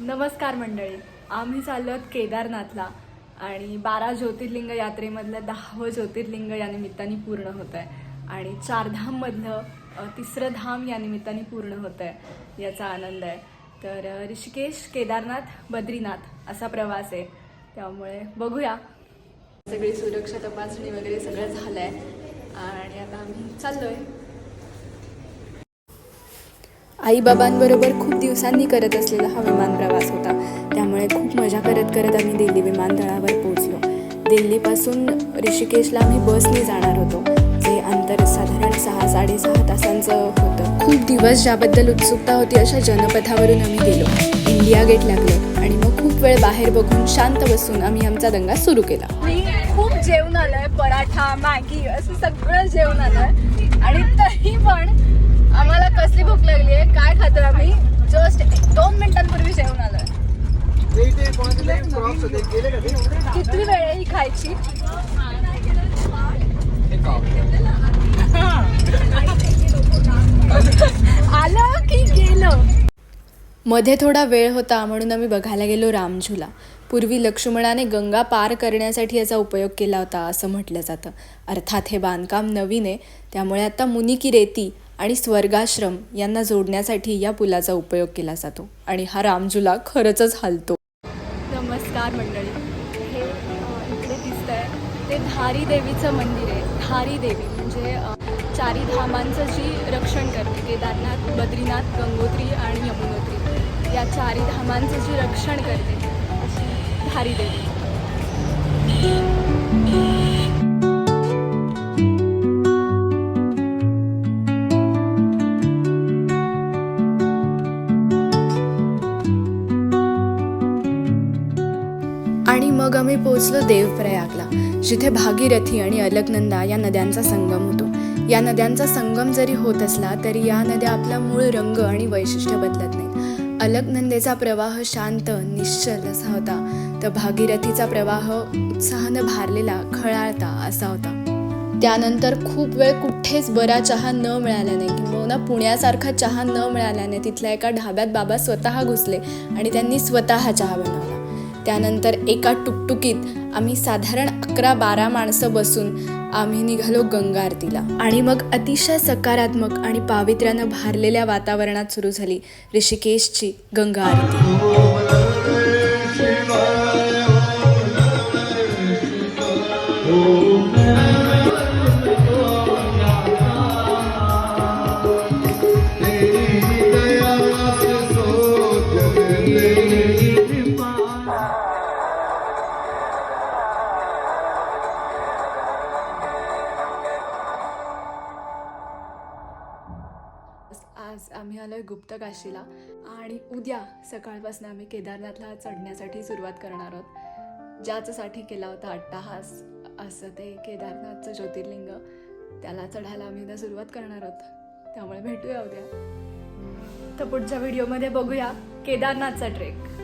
नमस्कार मंडळी. आम्ही चाललो आहोत केदारनाथला आणि बारा ज्योतिर्लिंग यात्रेमधलं दहावं ज्योतिर्लिंग या निमित्ताने पूर्ण होत आहे आणि चारधाममधलं तिसरं धाम या निमित्ताने पूर्ण होत आहे याचा आनंद आहे. तर ऋषिकेश केदारनाथ बद्रीनाथ असा प्रवास आहे. त्यामुळे बघूया. सगळी सुरक्षा तपासणी वगैरे सगळं झालं आहे आणि आता आम्ही चाललो आहे आईबाबांबरोबर खूप दिवसांनी करत असलेला हा विमान प्रवास होता. त्यामुळे खूप मजा करत करत आम्ही दिल्ली विमानतळावर पोहोचलो. दिल्लीपासून ऋषिकेशला आम्ही बसने जाणार होतो जे अंतर साधारण सहा साडेसहा तासांचं होतं. खूप दिवस ज्याबद्दल उत्सुकता होती अशा जनपथावरून आम्ही गेलो. इंडिया गेट लागलं आणि मग खूप वेळ बाहेर बघून शांत बसून आम्ही आमचा दंगा सुरू केला. खूप जेवण आलंय पराठा मॅगी असं सगळं जेवण आलंय. आणि तरी पण आम्हाला कसली भूक लागली आहे काय खातो आम्ही? जस्ट दोन मिनिटांपूर्वी जेवण आलोय. किती वेळ आहे ही खायची? आलं की गेलं? मध्ये थोडा वेळ होता म्हणून आम्ही बघायला गेलो रामझुला. पूर्वी लक्ष्मणाने गंगा पार करण्यासाठी याचा उपयोग केला होता असं म्हटलं जातं. अर्थात हे बांधकाम नवीन आहे. त्यामुळे आता मुनी की रेती आणि स्वर्गाश्रम यांना जोडण्यासाठी या पुलाचा उपयोग केला जातो. आणि हा रामझुला खरंच हलतो. नमस्कार मंडळी. हे अ, इकडे आहे ते धारी देवीचं मंदिर आहे. धारी देवी म्हणजे चारी धामांचं जी रक्षण करते केदारनाथ बद्रीनाथ गंगोत्री आणि यमुनोत्री या चारी धामांचं जी रक्षण करते अशी धारी देवी आणि मग आम्ही पोहोचलो देवप्रयागला जिथे भागीरथी आणि अलकनंदा या नद्यांचा संगम होतो. या नद्यांचा संगम जरी होत असला तरी या नद्या आपला मूळ रंग आणि वैशिष्ट्य बदलत नाहीत. अलकनंदेचा प्रवाह शांत निश्चल असा होता तर भागीरथीचा प्रवाह उत्साहानं भारलेला खळाळता असा होता. त्यानंतर खूप वेळ कुठेच बरा चहा न मिळाल्याने किंवा पुण्यासारखा चहा न मिळाल्याने तिथल्या एका ढाब्यात बाबा स्वतः घुसले आणि त्यांनी स्वतः चहा बनवला. त्यानंतर एका टुकटुकीत आम्ही साधारण अकरा बारा माणसं बसून आम्ही निघालो गंगा आरतीला आणि मग अतिशय सकारात्मक आणि पावित्र्यानं भारलेल्या वातावरणात सुरू झाली ऋषिकेशची गंगा आरती आज आम्ही आलोय आहे गुप्तकाशीला आणि उद्या सकाळपासून आम्ही केदारनाथला चढण्यासाठी सुरुवात करणार आहोत. ज्याच्यासाठी केला होता अट्टाहास असं ते केदारनाथचं ज्योतिर्लिंग त्याला चढायला आम्ही उद्या सुरुवात करणार आहोत. त्यामुळे भेटूया उद्या. तर पुढच्या व्हिडिओमध्ये बघूया केदारनाथचा ट्रेक